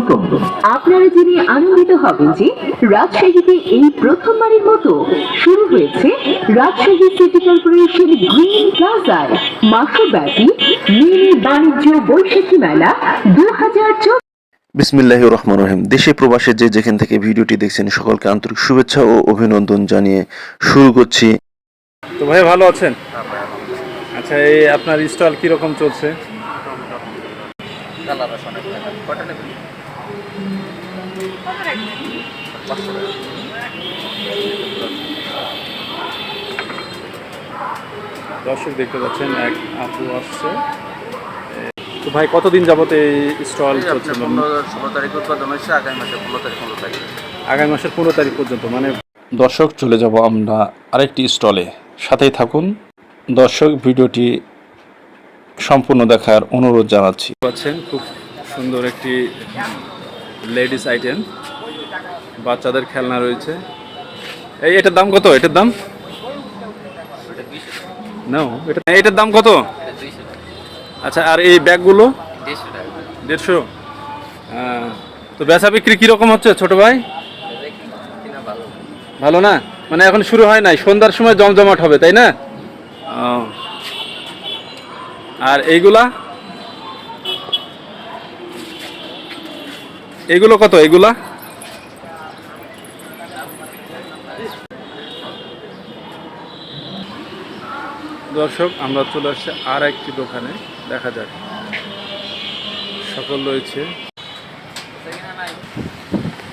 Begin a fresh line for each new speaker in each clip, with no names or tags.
Welcome আপনারা জেনে আনন্দিত হবেন যে রাজশাহীতে এই প্রথমবারের মতো শুরু হয়েছে রাজশাহী সিটি কর্পোরেশন গ্রিন প্লাজায় মাসব্যাপী মিনি বাণিজ্য বৈশাখী মেলা দু হাজার
বিসমিল্লাহ রহমান রহিম। দেশে প্রবাসে যে যেখান থেকে ভিডিওটি দেখছেন সকলকে আন্তরিক শুভেচ্ছা ও অভিনন্দন জানিয়ে শুরু করছি।
তো ভাই ভালো আছেন? আচ্ছা এই আপনার স্টল কীরকম চলছে? দর্শক দেখতে পাচ্ছেন এক আপু আসছে। তো ভাই কতদিন যাবত এই স্টল চলছে? মানে
পনেরো ষোলো তারিখ উৎপাদন হয়েছে আগামী মাসে পনেরো তারিখ পনেরো তারিখ
আগামী মাসের পনেরো তারিখ পর্যন্ত মানে দর্শক চলে যাব আমরা আরেকটি স্টলে সাথেই থাকুন। দর্শক ভিডিওটি সম্পূর্ণ দেখার অনুরোধ জানাচ্ছি। পাচ্ছেন খুব সুন্দর একটি লেডিস আইটেম। বাচ্চাদের খেলনা রয়েছে। এই এটার দাম কত? এটার দাম? এটা এটার দাম কত? আচ্ছা আর এই ব্যাগগুলো? দেড়শো। তো বেচা বিক্রি কীরকম হচ্ছে ছোট ভাই? ভালো না? মানে এখন শুরু হয় নাই, সন্ধ্যার সময় জমজমাট হবে, তাই না। আর এইগুলা? এইগুলো কত? এগুলা? দর্শক আমরা চলে আসছি আর একটি দোকানে। দেখা যাক। সকল রয়েছে।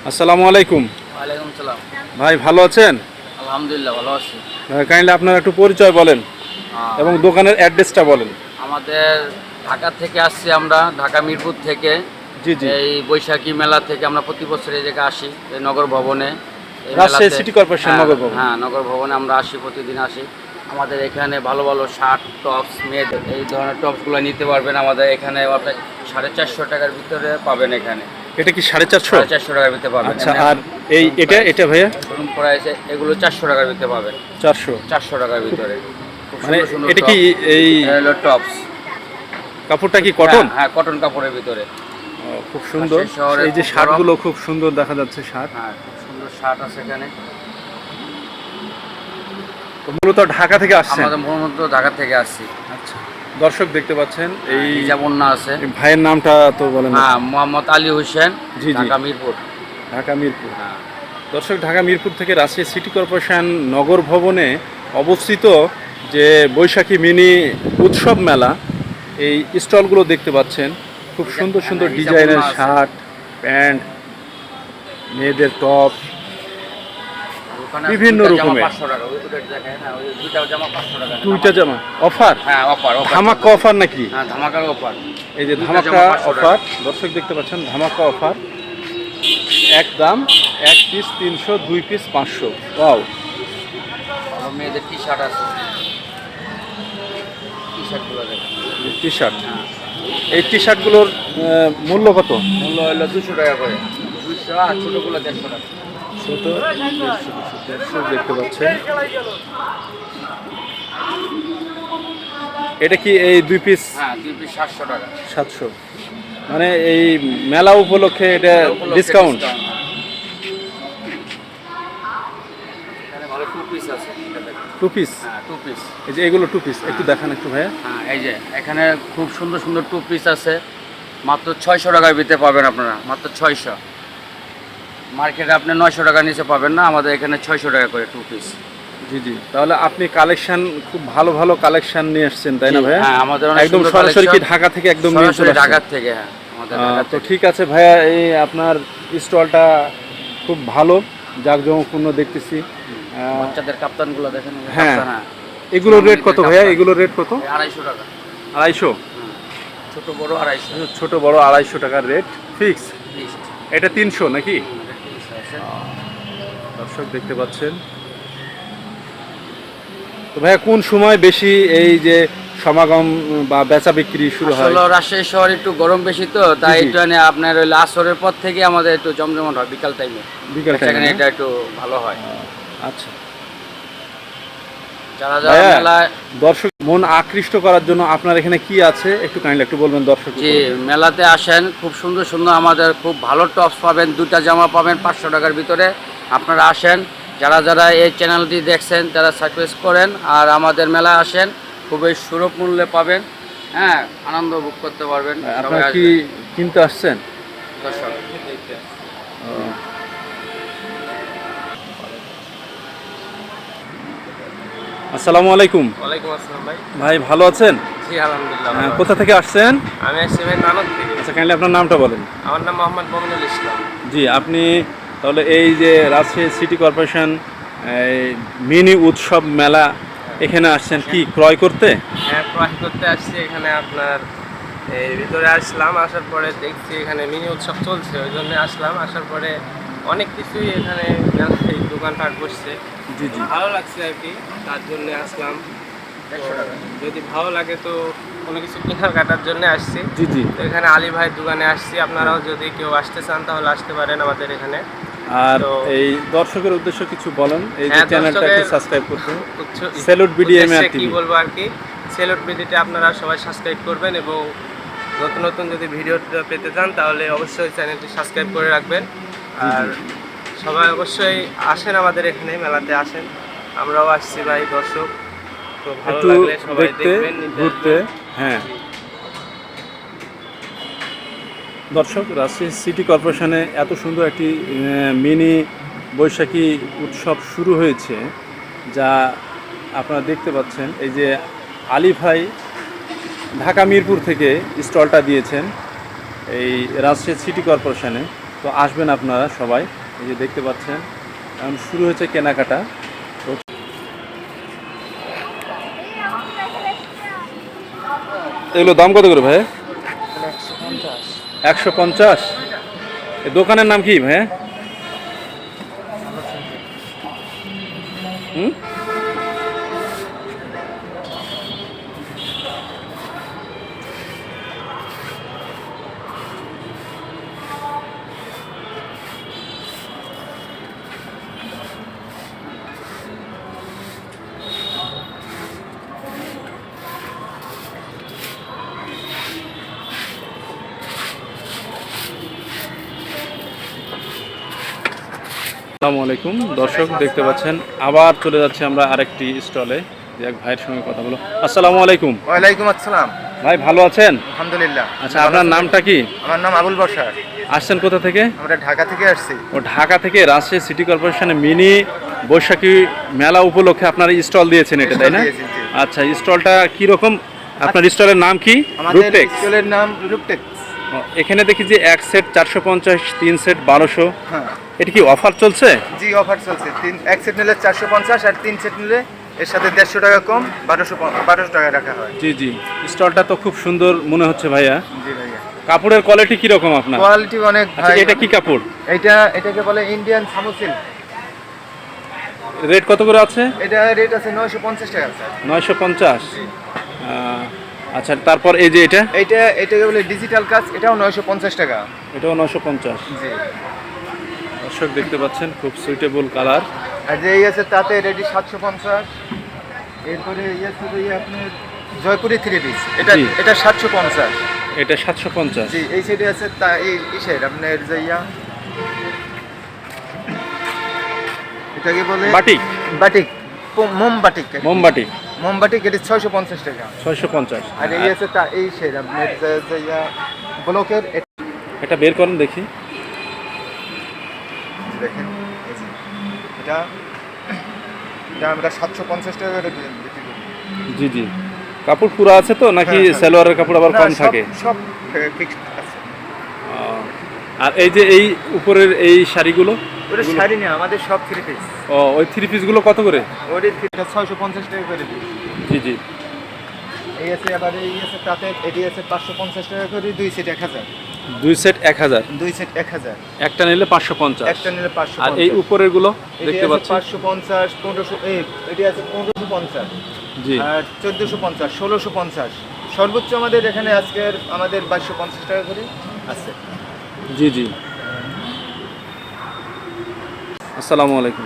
আসসালামু আলাইকুম। ভাই ভালো আছেন?
আলহামদুলিল্লাহ ভালো আছি।
কাইন্ডলি আপনার একটু পরিচয় বলেন এবং দোকানের অ্যাড্রেসটা বলেন।
আমাদের ঢাকা থেকে আসছি আমরা ঢাকা মিরপুর থেকে। এই বৈশাখী মেলা থেকে আমরা প্রতি বছর এই জায়গায় আসি এই নগর ভবনে।
রাজশাহী সিটি কর্পোরেশন
হ্যাঁ,
নগর ভবন।
হ্যাঁ নগর ভবনে আমরা আসি প্রতিদিন আসি। আমাদের এখানে ভালো ভালো শার্ট টপস মেয়েদের এই ধরনের টপসগুলো নিতে পারবেন। আমাদের এখানে আপনার সাড়ে চারশো টাকার ভিতরে পাবেন এখানে।
এটা কি সাড়ে চারশো?
চারশো টাকার ভিতরে পাবেন।
আচ্ছা আর এই এটা এটা ভাইয়া?
শোরুম প্রাইস এগুলো চারশো টাকার ভিতরে পাবেন।
চারশো?
চারশো টাকার ভিতরে।
মানে এটা কি এই
টপস।
কাপড়টা কি কটন
হ্যাঁ, হ্যাঁ কটন কাপড়ের ভিতরে।
খুব সুন্দর।
শহরে
এই যে শার্টগুলো খুব সুন্দর দেখা যাচ্ছে শার্ট।
হ্যাঁ খুব সুন্দর শার্ট আছে এখানে।
তো মূলত ঢাকা থেকে আসছেন?
আমাদের মূলত ঢাকা থেকে আসছি।
আচ্ছা দর্শক দেখতে পাচ্ছেন এই
এই বন্যা আছে।
ভাইয়ের নামটা তো বলেন না।
হ্যাঁ মোহাম্মদ আলী হোসেন
জি, জি।
ঢাকা মিরপুর।
ঢাকা মিরপুর।
হ্যাঁ।
দর্শক ঢাকা মিরপুর থেকে রাজশাহী সিটি কর্পোরেশন নগর ভবনে অবস্থিত যে বৈশাখী মিনি উৎসব মেলা এই স্টলগুলো দেখতে পাচ্ছেন। খুব সুন্দর সুন্দর ডিজাইনের শার্ট প্যান্ট মেয়েদের টপ বিভিন্ন রকমের।
500 টাকা ওই দুটো দেখেন না ওই দুইটা জামা 500 টাকা।
দুইটা জামা? অফার?
হ্যাঁ অফার
ধামাকা অফার নাকি?
হ্যাঁ ধামাকার অফার।
এই যে ধামাকা
জামা 500 টাকা।
অফার দর্শক দেখতে পাচ্ছেন ধামাকা অফার। এক দাম এক পিস তিনশো দুই পিস পাঁচশো। ওয়াও
মেয়েদের টি শার্ট আছে টি শার্টগুলো
টি শার্ট এই টি শার্টগুলোর মূল্য কত?
মূল্য হলো দুশো টাকা করে। দুশো আর ছোটোগুলো দেড়শো টাকা।
ছোট? দেড়শো দেড়শো দেখতে পাচ্ছেন। এটা কি এই দুই পিস
হ্যাঁ দুই পিস সাতশো টাকা।
সাতশো। মানে এই মেলা উপলক্ষে এটা ডিসকাউন্ট
টু পিস হ্যাঁ টু পিস
এই যে এগুলো টু পিস একটু দেখান একটু ভাইয়া।
হ্যাঁ এই যে এখানে খুব সুন্দর সুন্দর টু পিস আছে। মাত্র ছয়শো টাকার ভিতরে পাবেন আপনারা মাত্র ছয়শো। মার্কেটে আপনি নয়শো টাকা নিচে পাবেন না আমাদের এখানে ছয়শো টাকা করে টু পিস
জি জি। তাহলে আপনি কালেকশন খুব ভালো ভালো কালেকশন নিয়ে আসছেন তাই না ভাইয়া?
হ্যাঁ আমাদের
একদম সরাসরি কি ঢাকা থেকে একদম নিয়ে চলে?
ঢাকার থেকে হ্যাঁ ঢাকা
তো ঠিক আছে ভাইয়া এই আপনার স্টলটা খুব ভালো জাঁকজমকপূর্ণ দেখতেছি।
বাচ্চাদের কাপ্তানগুলো দেখেন
হ্যাঁ।
হ্যাঁ।
এগুলোর রেট কত ভাইয়া? এগুলোর রেট কত?
আড়াইশো টাকা।
আড়াইশো?
ছোট বড় আড়াইশো।
ছোট বড় আড়াইশো টাকার রেট ফিক্স এটা তিনশো নাকি?
এটা 300 আছে।
দর্শক দেখতে পাচ্ছেন। তো ভাইয়া কোন সময় বেশি এই যে সমাগম বা বেচা বিক্রি শুরু হয়?
আসলে রাজশাহী শহর একটু গরম বেশি তো তাই। একটু আপনার ওই আসরের পর থেকে আমাদের একটু জমজমাট হয় বিকাল টাইমে
বিকাল টাইমে
এটা একটু ভালো হয়।
আচ্ছা।
যারা যারা মেলায়
দর্শক মন আকৃষ্ট করার জন্য আপনার এখানে কি আছে? একটু কাইন্ডলি একটু বলবেন দর্শক
জি মেলাতে আসেন খুব সুন্দর সুন্দর আমাদের খুব ভালো টপস পাবেন দুটা জামা পাবেন পাঁচশো টাকার ভিতরে। আপনারা আসেন যারা যারা এই চ্যানেলটি দেখছেন তারা সাবস্ক্রাইব করেন আর আমাদের মেলায় আসেন খুবই সুলভ মূল্যে পাবেন। হ্যাঁ আনন্দ ভোগ করতে পারবেন
আপনারা কি। কিনতে আসছেন?
দর্শক।
আসসালামু আলাইকুম।
ওয়ালাইকুম আসসালাম ভাই।
ভাই ভালো আছেন?
জি আলহামদুলিল্লাহ
হ্যাঁ, কোথা থেকে আসছেন?
আমি আসছি ভাই নানক থেকে।
আচ্ছা কাইন্ডলি আপনার নামটা বলেন।
আমার নাম মোহাম্মদ মমিনুল ইসলাম।
জি আপনি তাহলে এই যে রাজশাহী সিটি কর্পোরেশন এই মিনি উৎসব মেলা এখানে আসছেন কি ক্রয় করতে?
হ্যাঁ ক্রয় করতে আসছি। এখানে আপনার এই ভিতরে আসলাম আসার পরে দেখছি এখানে মিনি উৎসব চলছে ওই জন্য আসলাম। আসার পরে অনেক কিছুই এখানে দোকানপাট বসছে।
জি জি।
ভালো লাগছে আর কি তার জন্য আসলাম। যদি ভালো লাগে তো কোনো কিছু কেনার কাটার জন্য আসছি।
জি জি।
তো এখানে আলী ভাইয়ের দোকানে আসছি। আপনারাও যদি কেউ আসতে চান তাহলে আসতে পারেন আমাদের এখানে।
আর এই দর্শকের উদ্দেশ্য কিছু বলেন। এই যে
হ্যাঁ,
চ্যানেলটা সাবস্ক্রাইব করতে। BDM
উদ্দেশ্যে
আর
কি বলব আর কি? সেলুট বিডিতে আপনারা সবাই সাবস্ক্রাইব করবেন এবং নতুন নতুন যদি ভিডিও পেতে চান তাহলে অবশ্যই চ্যানেলটি সাবস্ক্রাইব করে রাখবেন। আর সবাই অবশ্যই আসেন আমাদের এখানে মেলাতে আসেন। আমরাও আসছি ভাই দর্শক। তো ভালো
একটু
লাগলে সবাই
দেখতে
দেখবেন
ঘুরতে হ্যাঁ। দর্শক রাজশাহী সিটি কর্পোরেশনে এত সুন্দর একটি মিনি বৈশাখী উৎসব শুরু হয়েছে যা আপনারা দেখতে পাচ্ছেন। এই যে আলী ভাই ঢাকা মিরপুর থেকে স্টলটা দিয়েছেন এই রাজশাহী সিটি কর্পোরেশনে। তো আসবেন আপনারা সবাই। এই যে দেখতে পাচ্ছেন এখন শুরু হয়েছে কেনাকাটা। এগুলো দাম কত করে ভাই? একশো পঞ্চাশ। দোকানের নাম কি ভাই? আসসালামু আলাইকুম। দর্শক দেখতে পাচ্ছেন আবার চলে যাচ্ছে আমরা আরেকটি স্টলে। এক ভাইয়ের সঙ্গে কথা বলো। আসসালামু আলাইকুম।
ওয়ালাইকুম আসসালাম।
ভাই ভালো আছেন?
আলহামদুলিল্লাহ।
আচ্ছা আপনার নামটা কি?
আমার নাম আবুল বসার
আসছেন কোথা থেকে?
আমরা ঢাকা থেকে আসছি।
ও ঢাকা থেকে রাজশাহী সিটি কর্পোরেশনে মিনি বৈশাখী মেলা উপলক্ষে আপনার স্টল দিয়েছেন এটা তাই না। আচ্ছা স্টলটা কি রকম আপনার স্টলের নাম কি? রুপটেক্স।
স্কুলের নাম রূপটেক
এখানে দেখি যে এক সেট চারশো পঞ্চাশ তিন সেট বারোশো।
হ্যাঁ।
এটা কি অফার চলছে?
জি অফার চলছে। তিন এক সেট নিলে চারশো পঞ্চাশ আর তিন সেট নিলে এর সাথে দেড়শো টাকা কম বারোশো বারোশো টাকা রাখা হয়।
জি জি। স্টলটা তো খুব সুন্দর মনে হচ্ছে ভাইয়া।
জি ভাইয়া।
কাপড়ের কোয়ালিটি কীরকম আপনার?
কোয়ালিটি অনেক
আচ্ছা
ভাই
এটা কি কাপড়?
এটা এটাকে বলে ইন্ডিয়ান সামুসিল
রেট কত করে আছে?
এটা রেট আছে নয়শো পঞ্চাশ টাকা স্যার
নয়শো পঞ্চাশ। আচ্ছা তারপর এই যে এটা?
এইটা এটাকে বলে ডিজিটাল কাজ এটাও নয়শো পঞ্চাশ টাকা।
এটাও নয়শো পঞ্চাশ।
জি।
দর্শক দেখতে পাচ্ছেন খুব সুইটেবল কালার
আর যে এই আছে তাতে রেডি সাতশো পঞ্চাশ। এরপরে এই আছে যে এই আপনার জয়পুরি থ্রি পিস এটা এটা সাতশো পঞ্চাশ।
এটা সাতশো পঞ্চাশ।
জি এই সাইডে আছে তা এই ইসের আপনার যে ইয়া। এটাকে বলে
বাটিক।
বাটিক পো- মোমবাটিক।
মোমবাটি
মোমবাটিক এটি ছয়শো পঞ্চাশ টাকা।
ছয়শো পঞ্চাশ।
আর এই আছে তা এই ব্লকের
এটা বের করেন দেখি।
দেখেন এটা এটা আমরা সাতশো পঞ্চাশ টাকা করে বিক্রি করি।
জি জি। কাপড় পুরো আছে তো নাকি
হ্যাঁ, হ্যাঁ।
সালোয়ারের কাপড় আবার কম থাকে?
সব ফিক্সড আছে।
আর এই যে এই উপরের এই শাড়িগুলো?
ওটা শাড়ি না আমাদের সব থ্রি পিস
ও ওই থ্রি পিসগুলো কত করে?
থ্রিটা ছয়শো পঞ্চাশ টাকা করে দিই।
জি জি।
এই আছে আবার এই আছে তাতে এটি আছে পাঁচশো পঞ্চাশ টাকা করে দুই সেট এক হাজার।
দুই সেট এক হাজার?
দুই সেট এক হাজার।
একটা নিলে পাঁচশো পঞ্চাশ।
একটা নিলে পাঁচশো
আর এই উপরেরগুলো দেখতে পাচ্ছি।
পাঁচশো পঞ্চাশ পনেরোশো এই এটি আছে পনেরোশো পঞ্চাশ।
জি।
আর চোদ্দোশো পঞ্চাশ ষোলোশো পঞ্চাশ। সর্বোচ্চ আমাদের এখানে আজকের আমাদের বাইশশো পঞ্চাশ টাকা করে আছে।
জি জি। আসসালামু আলাইকুম।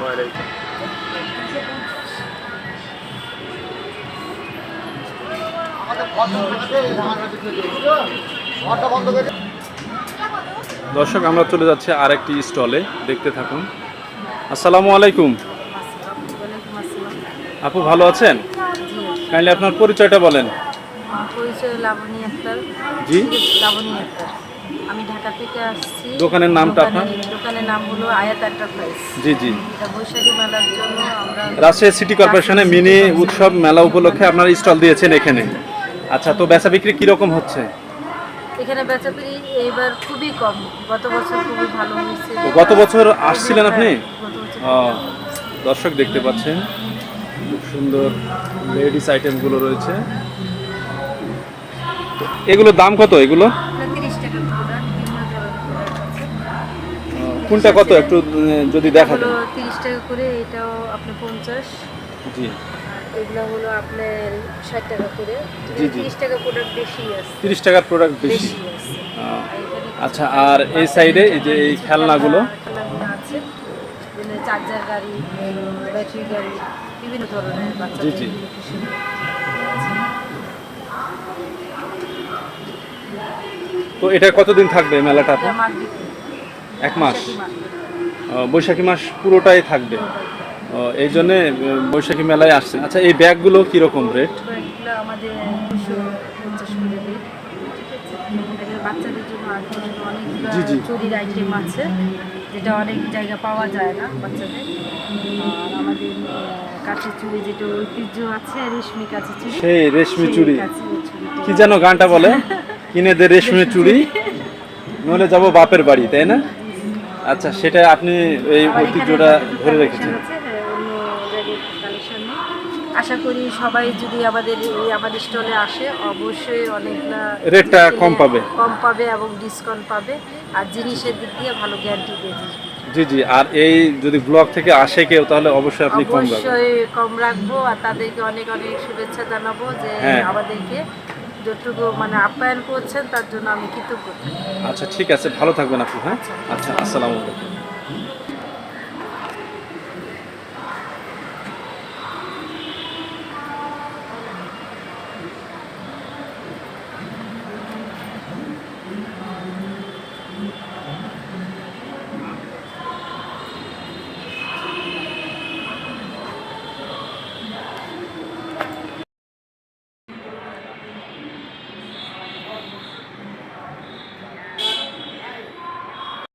দর্শক আমরা চলে যাচ্ছি আরেকটি স্টলে। দেখতে থাকুন। আসসালামু আলাইকুম। আপু ভালো আছেন? কাইন্ডলি আপনার পরিচয়টা বলেন।
পরিচয় লাবণী আক্তার।
জি।
লাবণী আক্তার। আমি ঢাকা থেকে আসছি।
দোকানের নামটা আপনার?
দোকানের- নাম হলো আয়াত এন্টারপ্রাইজ
জি জি।
এটা বৈশাখী মেলার জন্য আমরা
রাজশাহী সিটি কর্পোরেশনে মিনি উৎসব মেলা উপলক্ষে আপনারা স্টল দিয়েছেন এখানে। আচ্ছা তো বেচা বিক্রি কীরকম হচ্ছে?
এখানে বেচাপিড়ি এইবার খুবই কম। গত বছর খুবই ভালো হয়েছে।
গত বছর আসছিলেন আপনি? ও, দর্শক দেখতে পাচ্ছেন খুব সুন্দর লেডিস আইটেমগুলো রয়েছে। তো এগুলোর দাম কত এগুলো
তিরিশ টাকা প্রোডাক্ট বিভিন্ন ধরনের product আছে।
ও, কোনটা কত? একটু যদি দেখা যায়
তিরিশ টাকা করে এটাও আপনি পঞ্চাশ।
জি।
আর এগুলো হলো আপনার ষাট টাকা করে।
জি, জি।
তিরিশ টাকা প্রোডাক্ট বেশি আছে।
তিরিশ টাকার প্রোডাক্ট বেশি। আচ্ছা আর এই সাইডে এই যে এই খেলনাগুলো?
আছে। চার্জার গাড়ি ব্যাটারি গাড়ি বিভিন্ন ধরনের
জি।
বিভিন্ন
তো এটা কতদিন থাকবে মেলাটা?
এটা মার্কেট
এক মাস?
বৈশাখী
মাস পুরোটাই থাকবে। এই জন্যে বৈশাখী মেলায় আসছে। আচ্ছা এই ব্যাগগুলো কীরকম রেট?
আমাদের বাচ্চাদের জন্য। চুরির আইটেম আছে যেটা অনেক জায়গা পাওয়া যায় না বাচ্চাদের। আর আমাদের আহ, চুড়ি যেটা ঐতিহ্য আছে রেশমি কাঠের চুড়ি।
সেই রেশমি চুড়ি। কি যেন গানটা বলে? কিনে দে রেশমি চুড়ি। নইলে যাব বাপের বাড়ি তাই না? আচ্ছা সেটা আপনি এই ঐতিহ্যটা ধরে রেখেছেন
হ্যাঁ। আশা করি সবাই যদি আমাদের আমাদের স্টলে আসে অবশ্যই অনেকটা
রেটটা কম পাবে।
কম পাবে এবং ডিসকাউন্ট পাবে আর জিনিসের দিক দিয়ে ভালো গ্যারান্টি পেয়ে
জি জি আর এই যদি ব্লগ থেকে আসে কেউ তাহলে অবশ্যই আপনি কম রাখবেন
অবশ্যই কম রাখব আর তাদেরকে অনেক অনেক শুভেচ্ছা জানাব যে
হ্যাঁ।
আমাদেরকে যতটুকু মানে আপ্যায়ন করছেন, তার জন্য আমি কৃতজ্ঞ।
আচ্ছা ঠিক আছে, ভালো থাকবেন আপনি হ্যাঁ? আচ্ছা আসসালামু আলাইকুম।